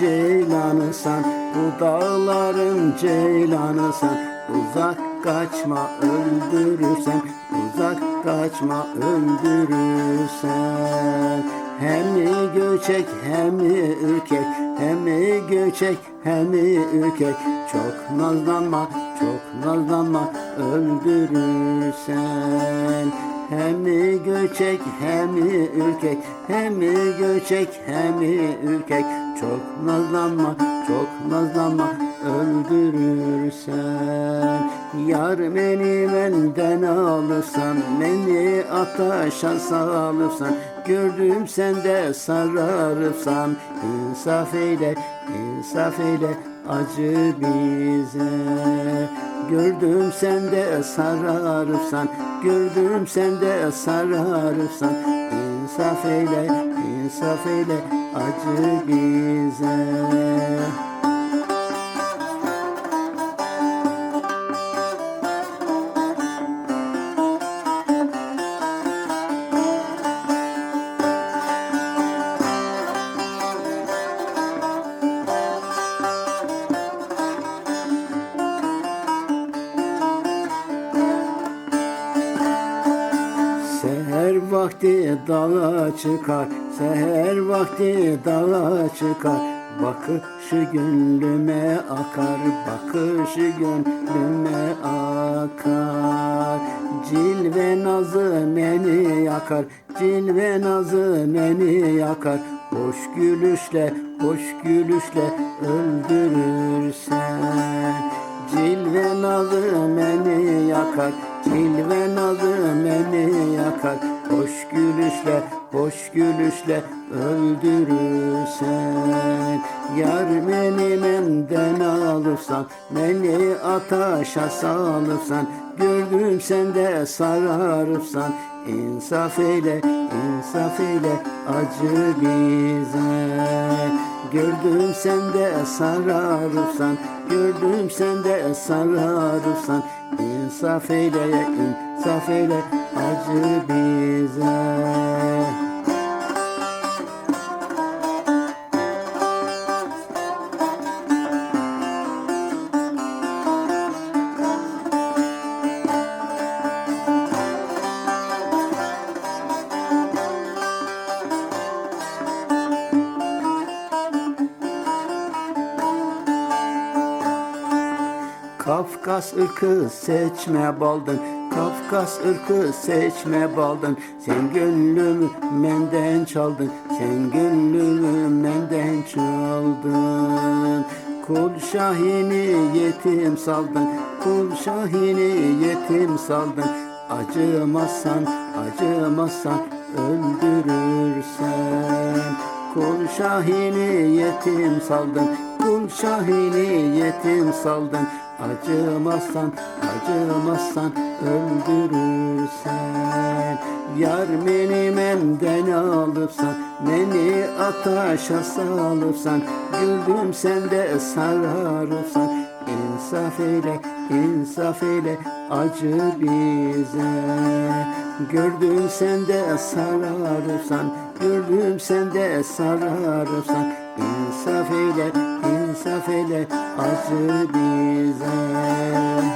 ceylanısan Bu dağların ceylanısan Uzak kaçma öldürürsen Uzak kaçma öldürürsen. Hem göçek hem ürkek Hem göçek hem ürkek. Çok nazlanma çok nazlanma öldürürsen hem göçek hem ürkek. Hem göçek hem ürkek. Çok nazlanma çok nazlanma. Öldürürsen Yar beni benden alırsan Beni ataşa salırsan Gördüm sende sararırsan İnsaf eyle insaf eyle acı bize. Gördüm sende sararırsan Gördüm sende sararırsan İnsaf eyle insaf eyle acı bize vakti dağa çıkar, seher vakti dağa çıkar. Bakışı gönlüme akar, bakışı gönlüme akar. Cilve nazı beni yakar, cilve nazı beni yakar. Hoş gülüşle, hoş gülüşle öldürürsen. Cilve nazı beni yakar Cilve nazı beni yakar. Hoş gülüşle, hoş gülüşle öldürürsen. Yar beni benden alırsan Beni ataşa salırsan Gördüm sende sararırsan İnsaf eyle, insaf eyle acı bize. Gördüm sende sararırsan Gördüm sende sararırsan İnsaf eyle, insaf eyle acı bize Kafkas ırkı seçme baldın Kafkas ırkı seçme baldın. Sen gönlümü menden çaldın Sen gönlümü menden çaldın. Kul şahini yetim saldın Kul şahini yetim saldın. Acımazsan, acımazsan öldürürsen. Kul şahini yetim saldın Kul şahini yetim saldın Acımazsan, acımazsan öldürürsen Yar beni benden alırsan Beni ataşa salırsan Güldüm sende sararırsan İnsaf eyle, insaf eyle acı bize. Gördüm sende sararırsan Gördüm sende sararırsan İnsaf eyle, insaf eyle acı bize